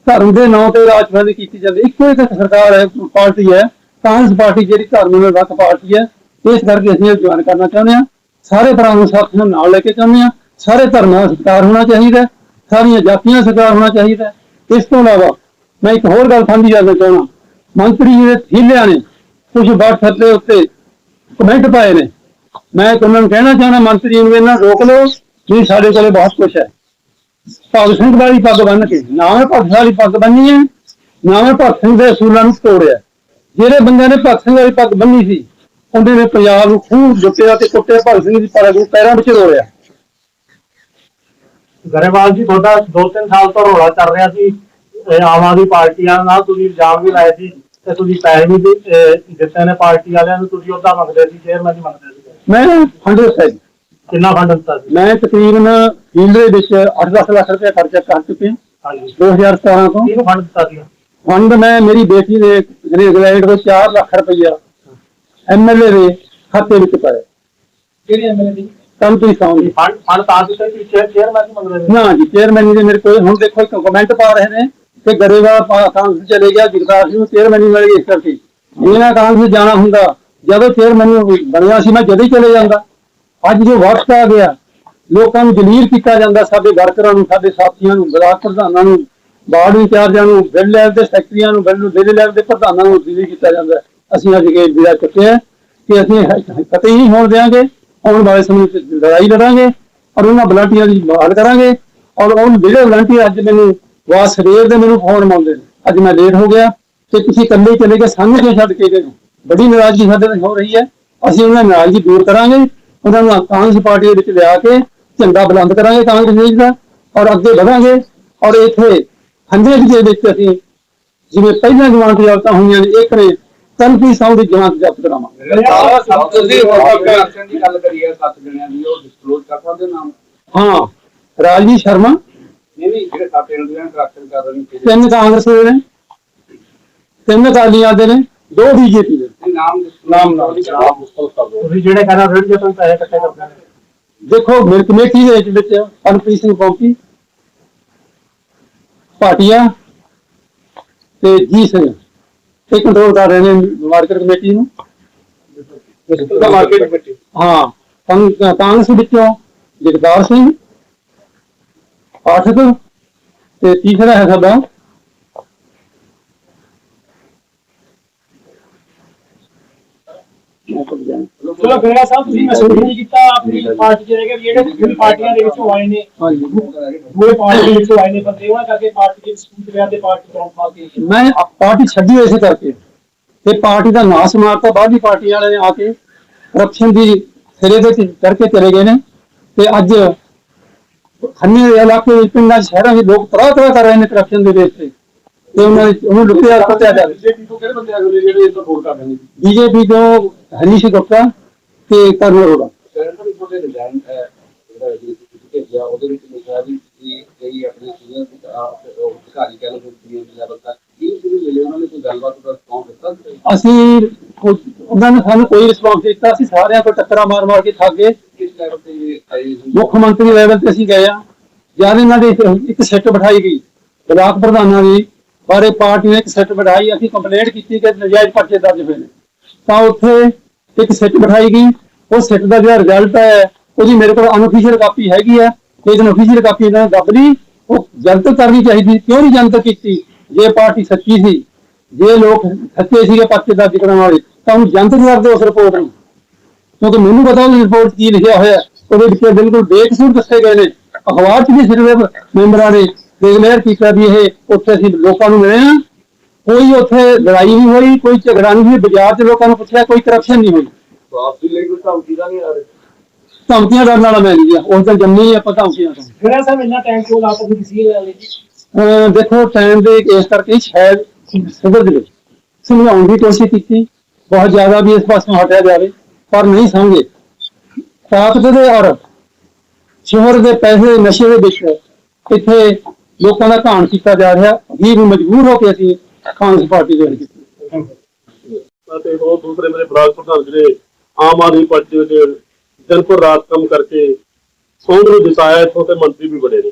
ਧਰਮ ਦੇ ਨਾਂ ਤੇ ਰਾਜਨੀਤੀ ਕੀਤੀ ਜਾਂਦੀ। ਇੱਕੋ ਇੱਕ ਸਰਕਾਰ ਹੈ, ਪਾਰਟੀ ਹੈ। ਕਾਂਗਰਸ ਪਾਰਟੀ ਜਿਹੜੀ ਧਰਮ ਨਿਰਪੱਖ ਪਾਰਟੀ ਹੈ, ਇਸ ਕਰਕੇ ਅਸੀਂ ਜੁਆਇਨ ਕਰਨਾ ਚਾਹੁੰਦੇ ਹਾਂ। ਸਾਰੇ ਤਰ੍ਹਾਂ ਨੂੰ ਸਾਥੀਆਂ ਨੂੰ ਨਾਲ ਲੈ ਕੇ ਚਾਹੁੰਦੇ ਹਾਂ। ਸਾਰੇ ਧਰਮਾਂ ਦਾ ਸਤਿਕਾਰ ਹੋਣਾ ਚਾਹੀਦਾ ਸਾਰੀਆਂ ਜਾਤੀਆਂ ਦਾ ਸਤਿਕਾਰ ਹੋਣਾ ਚਾਹੀਦਾ ਇਸ ਤੋਂ ਇਲਾਵਾ ਮੈਂ ਇੱਕ ਹੋਰ ਗੱਲ ਸਾਂਝੀ ਕਰਨਾ ਚਾਹੁੰਦਾ ਮੰਤਰੀ ਜੀ ਦੇ ਥੀਲਿਆਂ ਨੇ, ਕੁਝ WhatsApp ਦੇ ਉੱਤੇ ਕਮੈਂਟ ਪਾਏ ਨੇ। ਮੈਂ ਤੁਹਾਨੂੰ ਨੂੰ ਕਹਿਣਾ ਚਾਹੁੰਦਾ ਮੰਤਰੀ ਨੂੰ ਇਹਨਾਂ ਰੋਕ ਲਓ ਜੀ ਸਾਡੇ ਕੋਲੇ ਬਹੁਤ ਕੁਝ ਹੈ। ਭਗਤ ਸਿੰਘ ਵਾਲੀ ਪੱਗ ਬੰਨ ਕੇ, ਨਾ ਮੈਂ ਭਗਤ ਵਾਲੀ ਪੱਗ ਬੰਨੀ ਹੈ, ਨਾ ਮੈਂ ਭਗਤ ਸਿੰਘ ਦੇ ਅਸੂਲਾਂ ਨੂੰ ਤੋੜਿਆ। ਜਿਹੜੇ ਬੰਦਿਆਂ ਨੇ ਭਗਤ ਸਿੰਘ ਵਾਲੀ ਪੱਗ ਬੰਨੀ ਸੀ, ਉਹਦੇ ਨੇ ਪੰਜਾਬ ਨੂੰ ਖੂਬ ਜੁੱਤਿਆ ਤੇ ਕੁੱਟਿਆ, ਭਗਤ ਸਿੰਘ ਦੀ ਪੱਗ ਨੂੰ ਪੈਰਾਂ ਵਿੱਚ ਰੋੜਿਆ ਗਰੇਵਾਲ ਜੀ, ਤੁਹਾਡਾ 2-3 ਸਾਲ ਤੋਂ ਰੌਲਾ ਚੱਲ ਰਿਹਾ ਸੀ। ਆਮ ਆਦਮੀ ਪਾਰਟੀਆਂ ਨਾਲ ਤੁਸੀਂ ਇਲਜ਼ਾਮ ਵੀ ਲਾਏ ਸੀ ਤੇ ਤੁਸੀਂ ਪੈਸੇ ਵੀ ਦਿੱਤੇ ਨੇ ਪਾਰਟੀ ਵਾਲਿਆਂ ਨੂੰ, ਤੁਸੀਂ ਉਹਦਾ ਮੰਗਦੇ ਸੀ ਚੇਅਰਮੈਨ ਹੀ ਮੰਗਦੇ ਸੀ। ਮੈਂ 100% ਕਿੰਨਾ ਫੰਡ ਦਿੱਤਾ ਸੀ? ਮੈਂ ਤਕਰੀਬਨ ਫੀਲਡ ਦੇ ਵਿੱਚ 8-10 ਲੱਖ ਰੁਪਏ ਖਰਚਾ ਕਰ ਚੁੱਕੇ ਹਾਂ ਹਾਂਜੀ 2017 ਤੋਂ। ਕਿਹਨੂੰ ਫੰਡ ਦਿੱਤਾ ਸੀ ਫੰਡ ਮੈਂ ਮੇਰੀ ਬੇਟੀ ਦੇ ਗ੍ਰੈਜੂਏਟ ਤੋਂ 4 ਲੱਖ ਰੁਪਈਆ ਐਮਐਲਏ ਦੇ ਖਾਤੇ ਵਿੱਚ ਪਾਇਆ। ਕਿਹੜੀ ਐਮਐਲਏ ਦੀ? ਕੰਪਨੀ ਸਾਊਂਡ ਫੰਡ ਫੰਡ ਤਾਂ ਦਿੱਤਾ ਸੀ ਚੇਅਰਮੈਨ ਹੀ ਮੰਗਦੇ ਸੀ। ਨਾ ਜੀ ਚੇਅਰਮੈਨ ਜੀ ਮੇਰੇ ਕੋਲ ਹੁਣ ਦੇਖੋ ਇੱਕ ਕਮੈਂਟ ਪਾ ਰਹੇ ਨੇ ਕਿ ਗਰੇਵਾਲ ਪਾ- ਕਾਂਗਰਸ ਚਲੇ ਗਿਆ ਜਗਤਾਰ ਸਿੰਘ ਨੂੰ ਚੇਅਰਮੈਨ ਮਿਲ ਗਈ ਇਸ ਕਰਕੇ। ਇਹਨਾਂ ਕਾਂਗਰਸ ਜਾਣਾ ਹੁੰਦਾ ਜਦੋਂ ਚੇਅਰਮੈਨ ਬਣਿਆ ਸੀ, ਮੈਂ ਜਦੇ ਚਲੇ ਜਾਂਦਾ। ਅੱਜ ਜੋ ਵਕਤ ਆ ਗਿਆ, ਲੋਕਾਂ ਨੂੰ ਜਲੀਲ ਕੀਤਾ ਜਾਂਦਾ, ਸਾਡੇ ਵਰਕਰਾਂ ਨੂੰ, ਸਾਡੇ ਸਾਥੀਆਂ ਨੂੰ, ਬਲਾਕ ਪ੍ਰਧਾਨਾਂ ਨੂੰ, ਵਾਰਡ ਇੰਚਾਰਜਾਂ ਨੂੰ, ਬਿੱਲ ਲੈਵਲ ਦੇ ਸੈਕਟਰੀਆਂ ਨੂੰ, ਬਿੱਲ ਜ਼ਿਲ੍ਹੇ ਲੈਵਲ ਦੇ ਪ੍ਰਧਾਨਾਂ ਨੂੰ ਜਲੀਲ ਕੀਤਾ ਜਾਂਦਾ। ਅਸੀਂ ਅੱਜ ਇਹ ਵਿੜਾ ਚੁੱਕਿਆ ਕਿ ਅਸੀਂ ਕਤਈ ਨਹੀਂ ਹੋਣ ਦੇਵਾਂਗੇ ਆਉਣ ਵਾਲੇ ਸਮੇਂ ਵਿੱਚ ਲੜਾਈ ਲੜਾਂਗੇ ਔਰ ਉਹਨਾਂ ਵਲੰਟੀਅਰ ਦੀ ਮਾਲ ਕਰਾਂਗੇ ਔਰ ਉਹ ਜਿਹੜੇ ਵਲੰਟੀਅਰ ਅੱਜ ਮੈਨੂੰ ਵਾ ਸਵੇਰ ਦੇ ਮੈਨੂੰ ਫੋਨ ਮਾਉਂਦੇ ਨੇ, ਅੱਜ ਮੈਂ ਲੇਟ ਹੋ ਗਿਆ ਤੇ ਤੁਸੀਂ ਇਕੱਲੇ ਚਲੇ ਗਏ ਸਾਨੂੰ ਕੇ ਛੱਡ ਕੇ ਗਏ ਬੜੀ ਨਾਰਾਜ਼ਗੀ ਸਾਡੇ ਨਾਲ ਹੋ ਰਹੀ ਹੈ। ਅਸੀਂ ਉਹਨਾਂ ਨਾਰਾਜ਼ਗੀ ਦੂਰ ਕਰਾਂਗੇ, ਉਹਨਾਂ ਨੂੰ ਕਾਂਗਰਸ ਪਾਰਟੀ ਦੇ ਵਿੱਚ ਲਿਆ ਕੇ ਝੰਡਾ ਬੁਲੰਦ ਕਰਾਂਗੇ ਕਾਂਗਰਸ ਦੇਸ਼ ਦਾ ਔਰ ਅੱਗੇ ਵਧਾਂਗੇ। ਔਰ ਇੱਥੇ ਹੰਦੇ ਦੇ ਵਿੱਚ ਅਸੀਂ ਜਿਵੇਂ ਪਹਿਲਾਂ ਜਮਾਨਤ ਜ਼ਬਤਾਂ ਹੋਈਆਂ ਨੇ, ਇੱਕ ਨੇ ਤਨਪੀ ਸਾਊ ਦੀ ਜਮਾਨਤ ਜ਼ਬਤ ਕਰਾਵਾਂਗੇ। ਹਾਂ, ਰਾਜਵੀਰ ਸ਼ਰਮਾ। ਤਿੰਨ ਕਾਂਗਰਸ ਦੇ ਨੇ, ਤਿੰਨ ਅਕਾਲੀਆਂ ਦੇ ਨੇ। ਦੋ ਬੀਜੇਪੀ ਦੇ ਨਾਮ ਨਾਮ ਨਾਮ ਤੁਸੀਂ ਜਿਹੜੇ ਕਹਿੰਦੇ ਰੇਡ ਜੇ ਤੁਸੀਂ ਪੈਸੇ ਇਕੱਠੇ ਕਰਦੇ ਦੇਖੋ ਮੇਰੀ ਕਮੇਟੀ ਦੇ ਵਿੱਚ ਵਿੱਚ ਅਨਪ੍ਰੀਤ ਸਿੰਘ ਪੌਂਪੀ ਭਾਟੀਆ ਤੇ ਜੀ ਸਿੰਘ। ਇਹ ਕੰਟਰੋਲ ਕਰ ਰਹੇ ਨੇ ਮਾਰਕੀਟ ਕਮੇਟੀ ਨੂੰ। Market committee. ਹਾਂ ਕਾਂਗਰਸ ਵਿੱਚੋਂ ਜਗਦਾਰ ਸਿੰਘ ਪਾਠਕ ਤੇ ਤੀਸਰਾ ਹੈ ਸਾਡਾ ਚਲੋ ਬੇੜਾ ਸਾਹਿਬ ਤੁਸੀਂ ਮਹਿਸੂਸ ਨਹੀਂ ਕੀਤਾ ਆਪਣੀ ਪਾਰਟੀ ਰਹਿ ਕੇ ਜਿਹੜੇ ਦੂਜੀ ਪਾਰਟੀਆਂ ਦੇ ਵਿੱਚੋਂ ਆਏ ਨੇ। ਹਾਂਜੀ। ਦੂਏ ਪਾਰਟੀ ਦੇ ਵਿੱਚੋਂ ਆਏ ਨੇ ਬੰਦੇ ਉਹਨਾਂ ਕਰਕੇ ਪਾਰਟੀ ਦੇ ਸਕੂਲ ਵਿਆਹ ਦੇ ਪਾਰਟੀ ਤੋਂ ਪਾ ਕੇ ਮੈਂ ਪਾਰਟੀ ਛੱਡੀ ਇਸੇ ਕਰਕੇ। ਤੇ ਪਾਰਟੀ ਦਾ ਨਾਸ ਮਾਰਤਾ ਬਾਹਰਲੀ ਪਾਰਟੀ ਵਾਲੇ ਨੇ ਆ ਕੇ ਕਰਪਸ਼ਨ ਦੀ ਸਿਰੇ ਦੇ ਕਰਕੇ ਚਲੇ ਗਏ ਨੇ। ਤੇ ਅੱਜ ਖੰਨੇ ਦੇ ਇਲਾਕੇ ਵਿੱਚ ਪਿੰਡਾਂ ਸ਼ਹਿਰਾਂ ਵਿੱਚ ਲੋਕ ਤਰ੍ਹਾਂ ਤਰ੍ਹਾਂ ਕਰ ਰਹੇ ਨੇ ਕਰਪਸ਼ਨ ਦੇ ਬੇਸ ਤੇ। ਤੇ ਉਹਨਾਂ ਨੇ ਲੁੱਟਿਆ ਕੁੱਟਿਆ ਜਾ ਬੀਜੇਪੀ ਤੋਂ ਕਿਹੜੇ ਬੰਦੇ ਆ ਗਏ ਜਿਹੜੇ ਇਹ ਸਪੋਰਟ ਕਰ ਰਹੇ ਨੇ? ਬੀਜੇਪੀ ਤੋਂ ਅਸੀਂ ਖੁਦ- ਉਹਨਾਂ ਨੇ ਸਾਨੂੰ ਕੋਈ ਰਿਸਪਾਂਸ ਦਿੱਤਾ ਅਸੀਂ ਸਾਰਿਆਂ ਕੋਲ ਟੱਕਰਾਂ ਮਾਰ ਮਾਰ ਕੇ ਥੱਕ ਗਏ। ਮੁੱਖ ਮੰਤਰੀ ਲੈਵਲ ਤੇ ਅਸੀਂ ਗਏ ਆ ਜਦ ਇਹਨਾਂ ਦੀ ਇੱਕ- ਇੱਕ ਸੈੱਟ ਬਿਠਾਈ ਗਈ। ਬਲਾਕ ਪ੍ਰਧਾਨਾਂ ਦੀ ਬਾਰੇ ਪਾਰਟੀ ਨੇ ਇੱਕ ਸੈੱਟ ਬਿਠਾਈ ਅਸੀਂ ਕੰਪਲੇਂਟ ਕੀਤੀ ਕਿ ਨਜਾਇਜ਼ ਪਰਚੇ ਦਰਜ ਹੋਏ ਨੇ। ਤਾਂ ਉੱਥੇ ਇੱਕ ਸਿੱਟ ਬਿਠਾਈ ਗਈ। ਉਹ ਸਿੱਟ ਦਾ ਜਿਹੜਾ ਰਿਜ਼ਲਟ ਹੈ, ਉਹਦੀ ਮੇਰੇ ਕੋਲ ਅਨਅਫੀਸ਼ੀਅਲ ਕਾਪੀ ਹੈਗੀ ਹੈ। ਲੇਕਿਨ ਅਫੀਸ਼ੀਅਲ ਕਾਪੀ ਇਹਨਾਂ ਨੇ ਦੱਬ ਲਈ ਉਹ ਜਨਤਕ ਕਰਨੀ ਚਾਹੀਦੀ। ਕਿਉਂ ਨਹੀਂ ਜਨਤਕ ਕੀਤੀ? ਜੇ ਪਾਰਟੀ ਸੱਚੀ ਸੀ, ਜੇ ਲੋਕ ਸੱਚੇ ਸੀਗੇ ਪਰਚੇ ਦਰਜ ਕਰਾਉਣ ਵਾਲੇ, ਤਾਂ ਉਹਨੂੰ ਜਨਤਕ ਕਰ ਦਿਓ ਉਸ ਰਿਪੋਰਟ ਨੂੰ। ਕਿਉਂਕਿ ਮੈਨੂੰ ਪਤਾ ਉਹਦੀ ਰਿਪੋਰਟ ਕੀ ਲਿਖਿਆ ਹੋਇਆ। ਉਹਦੇ ਵਿੱਚ ਬਿਲਕੁਲ ਬੇਕਸੂਰ ਦੱਸੇ ਗਏ ਨੇ। ਅਖਬਾਰ 'ਚ ਵੀ ਸਿਰਫ ਮੈਂਬਰਾਂ ਨੇ। ਡਿਕਲੇਅਰ ਕੀਤਾ ਵੀ ਇਹ। ਉੱਥੇ ਅਸੀਂ ਲੋਕਾਂ ਨੂੰ ਮਿਲੇ ਹਾਂ। ਕੋਈ ਉੱਥੇ ਲੜਾਈ ਨਹੀਂ ਹੋਈ ਕੋਈ ਝਗੜਾ ਨਹੀਂ ਹੋਈ ਬਾਜ਼ਾਰ 'ਚ ਲੋਕਾਂ ਨੂੰ ਪੁੱਛਿਆ ਕੋਈ ਕਰਪਸ਼ਨ ਨਹੀਂ ਹੋਈ। ਆਪਦੀ ਲਈ ਕੋਈ ਧਮਕੀ ਦਾ ਨਹੀਂ ਆ ਰਹੀ? ਧਮਕੀਆਂ ਕਰਨ ਵਾਲਾ ਮੈਂ ਨਹੀਂ ਗਿਆ ਉਸ ਦਿਨ ਜੰਮੇ ਆਪਾਂ ਧਮਕੀਆਂ ਤੋਂ। ਜਿਹੜਾ ਸਾਹਿਬ ਇੰਨਾ ਟਾਈਮ ਕਿਉਂ ਲਾ ਤੁਸੀਂ ਕਿਸੇ ਗੱਲ ਲਈ ਅਹ ਦੇਖੋ ਟਾਈਮ ਦੇ ਇਸ ਕਰਕੇ ਸ਼ਾਇਦ ਸਦਰ ਦੇ ਵਿੱਚ ਸਮਝਾਉਣ ਦੀ ਕੋਸ਼ਿਸ਼ ਕੀਤੀ ਬਹੁਤ ਜ਼ਿਆਦਾ ਵੀ ਇਸ ਪਾਸੋਂ ਹਟਿਆ ਜਾਵੇ ਪਰ ਨਹੀਂ ਸਮਝੇ ਤਾਕਤ ਦੇ ਔਰ ਸ਼ੋਹਰ ਦੇ ਪੈਸੇ ਨਸ਼ੇ ਦੇ ਵਿੱਚ ਇੱਥੇ ਲੋਕਾਂ ਦਾ ਘਾਣ ਕੀਤਾ ਜਾ ਰਿਹਾ ਵੀ ਮਜਬੂਰ ਹੋ ਕੇ ਅਸੀਂ ਕਾਂਗਰਸ ਪਾਰਟੀ ਦੇ ਵਿੱਚ ਅਤੇ ਉਹ ਦੂਸਰੇ ਮੇਰੇ ਬਲਾਕ ਪ੍ਰਧਾਨ ਜਿਹੜੇ ਆਮ ਆਦਮੀ ਪਾਰਟੀ ਦੇ ਦਿਨ ਪਰ ਰਾਤ ਕੰਮ ਕਰਕੇ ਸੌਂਗ ਨੂੰ ਜਿਤਾਇਆ, ਇੱਥੋਂ ਤੇ ਮੰਤਰੀ ਵੀ ਬਣੇ ਨੇ।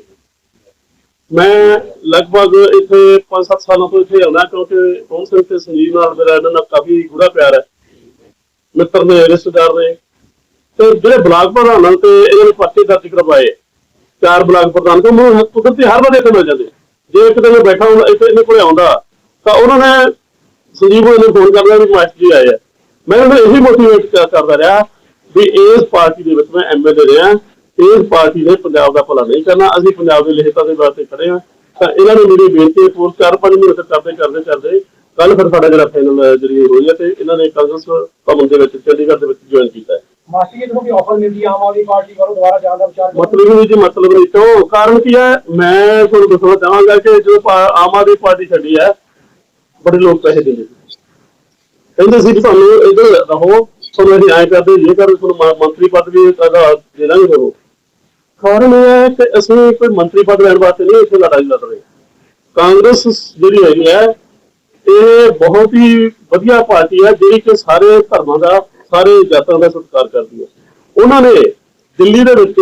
ਮੈਂ ਲਗਭਗ ਇੱਥੇ 5-7 ਸਾਲਾਂ ਤੋਂ ਇੱਥੇ ਆਉਂਦਾ, ਕਿਉਂਕਿ ਪਵਨ ਸਿੰਘ ਤੇ ਸੰਜੀਵ ਨਾਲ ਮੇਰਾ ਇਹਨਾਂ ਨਾਲ ਕਾਫੀ ਗੂੜਾ ਪਿਆਰ ਹੈ। ਮਿੱਤਰ ਨੇ, ਰਿਸ਼ਤੇਦਾਰ ਨੇ। ਤੇ ਜਿਹੜੇ ਬਲਾਕ ਪ੍ਰਧਾਨਾਂ ਤੇ ਇਹਨਾਂ ਨੇ ਪਰਚੇ ਦਰਜ ਕਰਵਾਏ। ਚਾਰ ਬਲਾਕ ਪ੍ਰਧਾਨ ਤੋਂ ਮੈਨੂੰ ਕੁਦਰਤੀ ਹਰ ਵਾਰ ਇੱਥੇ ਮਿਲ ਜਾਂਦੇ। ਜੇ ਇੱਕ ਦਿਨ ਮੈਂ ਬੈਠਾ ਹੁੰਦਾ, ਇੱਥੇ ਇਹਨੇ ਕੋਲੇ ਆਉਂਦਾ। ਤਾਂ ਉਹਨਾਂ ਨੇ ਸੰਜੀਵ ਨੂੰ ਫੋਨ ਕਰਦਾ ਵੀ ਮਾਸਟਰ ਜੀ ਆਏ ਆ। ਮੈਂ ਉਹਨਾਂ ਨੂੰ ਇਹੀ ਮੋਟੀਵੇਟ ਕਰਦਾ ਰਿਹਾ ਵੀ ਇਸ ਪਾਰਟੀ ਦੇ ਵਿੱਚ ਮੈਂ ਐਮਐਲਏ ਰਿਹਾ। ਇਸ ਪਾਰਟੀ ਨੇ ਪੰਜਾਬ ਦਾ ਭਲਾ ਨਹੀਂ ਕਰਨਾ। ਅਸੀਂ ਪੰਜਾਬ ਦੇ ਲਿਖਤਾਂ ਦੇ ਵਾਸਤੇ ਖੜੇ ਹਾਂ। ਤਾਂ ਇਹਨਾਂ ਨੇ ਮੇਰੀ ਬੇਨਤੀ ਪੂਰ ਚਾਰ ਪੰਜ ਮਹੀਨੇ ਤੱਕ ਕਰਦੇ ਕਰਦੇ ਕਰਦੇ। ਕੱਲ ਫਿਰ ਸਾਡਾ ਜਿਹੜਾ ਫਾਈਨਲ ਜਿਹੜੀ ਹੋਈ ਹੈ ਤੇ ਇਹਨਾਂ ਨੇ ਕਾਂਗਰਸ ਭਵਨ ਦੇ ਵਿੱਚ ਚੰਡੀਗੜ੍ਹ ਦੇ ਵਿੱਚ ਜੁਆਇਨ ਕੀਤਾ ਹੈ। ਮਾਸਟਰ ਜੀ ਨੂੰ ਵੀ ਆਫਰ ਮਿਲਦੀ ਆਮ ਆਦਮੀ ਪਾਰਟੀ ਵੱਲੋਂ ਦੁਬਾਰਾ ਜਾਣ ਦਾ ਵਿਚਾਰ ਮਤਲਬ ਇਹ ਜੀ ਮਤਲਬ ਨਹੀਂ। ਤੋਂ ਕਾਰਨ ਕੀ ਹੈ? ਮੈਂ ਤੁਹਾਨੂੰ ਦੱਸਣਾ ਚਾਹਾਂਗਾ ਕਿ ਪਾ- ਆਮ ਆਦਮੀ ਪਾਰਟੀ ਛੱਡੀ ਹੈ ਬੜੇ ਲੋਕ ਪੈਸੇ ਦਿੰਦੇ ਸੀ। ਕਹਿੰਦੇ ਸੀ ਵੀ ਤੁਹਾਨੂੰ ਇੱਧਰ ਰਹੋ, ਤੁਹਾਨੂੰ ਅਸੀਂ ਐਂ ਕਰਦੇ ਇਹ ਕਰ, ਤੁਹਾਨੂੰ ਮ- ਮੰਤਰੀ ਪਦ ਵੀ ਤੁਹਾਡਾ ਦੇਣਾ ਨਹੀਂ ਕਰੋ ਕਾਰਨ ਇਹ ਹੈ ਕਿ ਅਸੀਂ ਕੋਈ ਮੰਤਰੀ ਪਦ ਲੈਣ ਵਾਸਤੇ ਨਹੀਂ ਇੱਥੇ ਲੜਾਈ ਲੜ ਰਹੇ। ਕਾਂਗਰਸ ਜਿਹੜੀ ਹੈਗੀ ਹੈ, ਇਹ ਬਹੁਤ ਹੀ ਵਧੀਆ ਪਾਰਟੀ ਹੈ, ਜਿਹੜੀ ਕਿ ਸਾਰੇ ਧਰਮਾਂ ਦਾ, ਸਾਰੇ ਜਾਤਾਂ ਦਾ ਸਤਿਕਾਰ ਕਰਦੀ ਹੈ। ਉਹਨਾਂ ਨੇ ਦਿੱਲੀ ਦੇ ਵਿੱਚ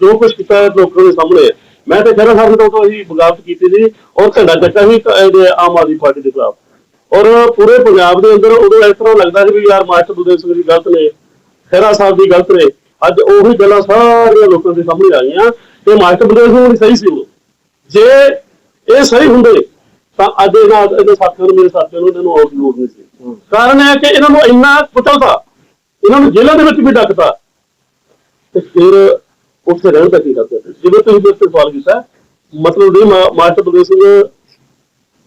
ਜੋ ਕੁਝ ਕੀਤਾ ਹੈ ਲੋਕਾਂ ਦੇ ਸਾਹਮਣੇ ਮੈਂ ਤੇ ਖਹਿਰਾ ਸਾਹਿਬ ਤੋਂ ਤਾਂ ਅਸੀਂ ਬਗਾਵਤ ਕੀਤੀ ਸੀ ਔਰ ਝੰਡਾ ਚੱਕਾ ਸੀ ਆਮ ਆਦਮੀ ਪਾਰਟੀ ਦੇ ਖਿਲਾਫ। ਔਰ ਪੂਰੇ ਪੰਜਾਬ ਦੇ ਅੰਦਰ ਉਦੋਂ ਇਸ ਤਰ੍ਹਾਂ ਲੱਗਦਾ ਸੀ ਵੀ ਯਾਰ ਮਾਸਟਰ ਦੁੱਦੇ ਸਿੰਘ ਜੀ ਗਲਤ ਨੇ ਖਹਿਰਾ ਸਾਹਿਬ ਦੀ ਗਲਤ ਨੇ। ਅੱਜ ਉਹੀ ਗੱਲਾਂ ਸਾਰੀਆਂ ਲੋਕਾਂ ਦੇ ਸਾਹਮਣੇ ਆ ਗਈਆਂ ਕਿ ਮਾਸਟਰ ਦੁੱਦੇ ਸਿੰਘ ਜੀ ਸਹੀ ਸੀ ਉਦੋਂ ਜੇ ਇਹ ਸਹੀ ਹੁੰਦੇ ਤਾਂ ਅੱਜ ਇਹਨਾਂ ਇਹਦੇ ਸਾਥੀਆਂ ਨੂੰ ਮੇਰੇ ਸਾਥੀਆਂ ਨੂੰ ਇਹਨਾਂ ਨੂੰ ਆਉਟ ਲੋੜ ਨਹੀਂ ਸੀ। ਕਾਰਨ ਇਹ ਹੈ ਕਿ ਇਹਨਾਂ ਨੂੰ ਇੰਨਾ ਕੁਚਲਤਾ ਇਹਨਾਂ ਨੂੰ ਜੇਲ੍ਹਾਂ ਦੇ ਵਿੱਚ ਵੀ ਡੱਕਤਾ। ਤੇ ਫਿਰ ਉੱਥੇ ਰਹਿਣ ਦਾ ਕੀ ਕਰਦੇ ਜਿਵੇਂ ਤੁਸੀਂ ਮੇਰੇ ਤੋਂ ਸਵਾਲ ਕੀਤਾ ਮਤਲਬ ਮਾ- ਮਾਸਟਰ ਬਲਦੇਵ ਸਿੰਘ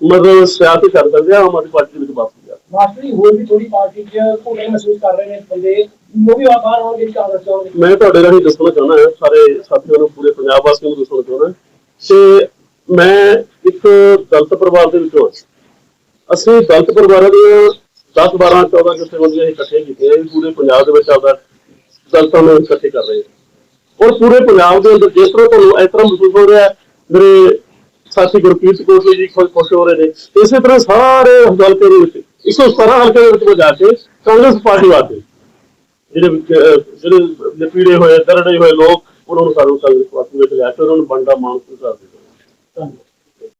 ਮਤਲਬ ਸਿਆਸਤ ਕਰ ਦਿੰਦੇ ਆ ਆਮ ਆਦਮੀ ਪਾਰਟੀ ਦੇ ਵਿੱਚ ਵਾਪਸ ਗਿਆ ਮਾਸਟਰ ਜੀ ਹੋਰ ਵੀ ਥੋੜੀ ਪਾਰਟੀ 'ਚ ਭੁੱਲੇ ਮਹਿਸੂਸ ਕਰ ਰਹੇ ਨੇ ਬੰਦੇ। ਉਹ ਵੀ ਬਾਹਰ ਆਉਣਗੇ ਕਾਂਗਰਸ ਚਾਹੁੰਦੇ ਮੈਂ ਤੁਹਾਡੇ ਰਾਹੀਂ ਦੱਸਣਾ ਚਾਹੁੰਦਾ ਹਾਂ ਸਾਰੇ ਸਾਥੀਆਂ ਨੂੰ ਪੂਰੇ ਪੰਜਾਬ ਵਾਸੀਆਂ ਨੂੰ ਦੱਸਣਾ ਚਾਹੁੰਦਾ ਕਿ ਮੈਂ ਇੱਕ ਦਲਿਤ ਪਰਿਵਾਰ ਦੇ ਵਿੱਚੋਂ ਹਾਂ। ਅਸੀਂ ਦਲਿਤ ਪਰਿਵਾਰਾਂ ਦੀਆਂ 10 12 14 ਜਥੇਬੰਦੀਆਂ ਇਕੱਠੇ ਕੀਤੀਆਂ ਇਹ ਪੂਰੇ ਪੰਜਾਬ ਦੇ ਵਿੱਚ ਆਪਦਾ ਦਲਿਤਾਂ ਨੂੰ ਇਕੱਠੇ ਕਰ ਰਹੇ ਹਾਂ ਔਰ ਪੂਰੇ ਪੰਜਾਬ ਦੇ ਅੰਦਰ ਜਿਸ ਤਰ੍ਹਾਂ ਤੁਹਾਨੂੰ ਇਸ ਤਰ੍ਹਾਂ ਮਹਿਸੂਸ ਹੋ ਰਿਹਾ ਮੇਰੇ ਸਾਥੀ ਗੁਰਪ੍ਰੀਤ ਕੋਟਲੀ ਜੀ ਖੁਸ਼ ਖੁਸ਼ ਹੋ ਰਹੇ ਨੇ, ਇਸੇ ਤਰ੍ਹਾਂ ਸਾਰੇ ਹਲਕੇ ਦੇ ਵਿੱਚ 117 ਹਲਕੇ ਦੇ ਵਿੱਚ ਵਜਾ ਕੇ ਕਾਂਗਰਸ ਪਾਰਟੀ ਵਾਸਤੇ ਜਿਹੜੇ ਜਿਹੜੇ ਨਪੀੜੇ ਹੋਏ ਦਰੜੇ ਹੋਏ ਲੋਕ, ਉਹਨਾਂ ਨੂੰ ਸਾਨੂੰ ਕਾਂਗਰਸ ਪਾਰਟੀ ਵਿੱਚ ਲਿਆ ਕੇ ਉਹਨਾਂ ਨੂੰ ਬੰਦਾ ਮਾਨ ਕਰ ਦਿੱਤਾ।